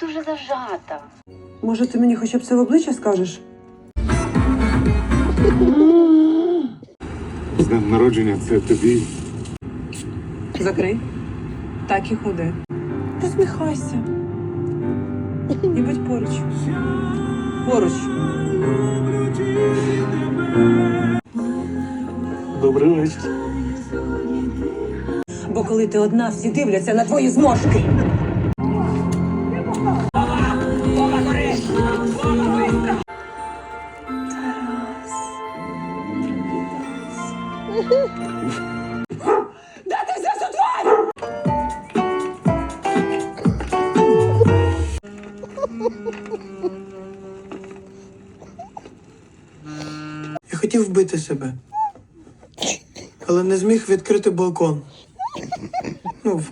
дуже зажата. Може, ти мені хоча б це в обличчя скажеш? З днем народження це тобі. Закрий. Так і ходи. Посміхайся. І будь поруч. Поруч. Добрий вечір. Бо коли ти одна, всі дивляться на твої зморшки. Де ти взяв цю тварь? Я хотів вбити себе, але не зміг відкрити балкон. Ну,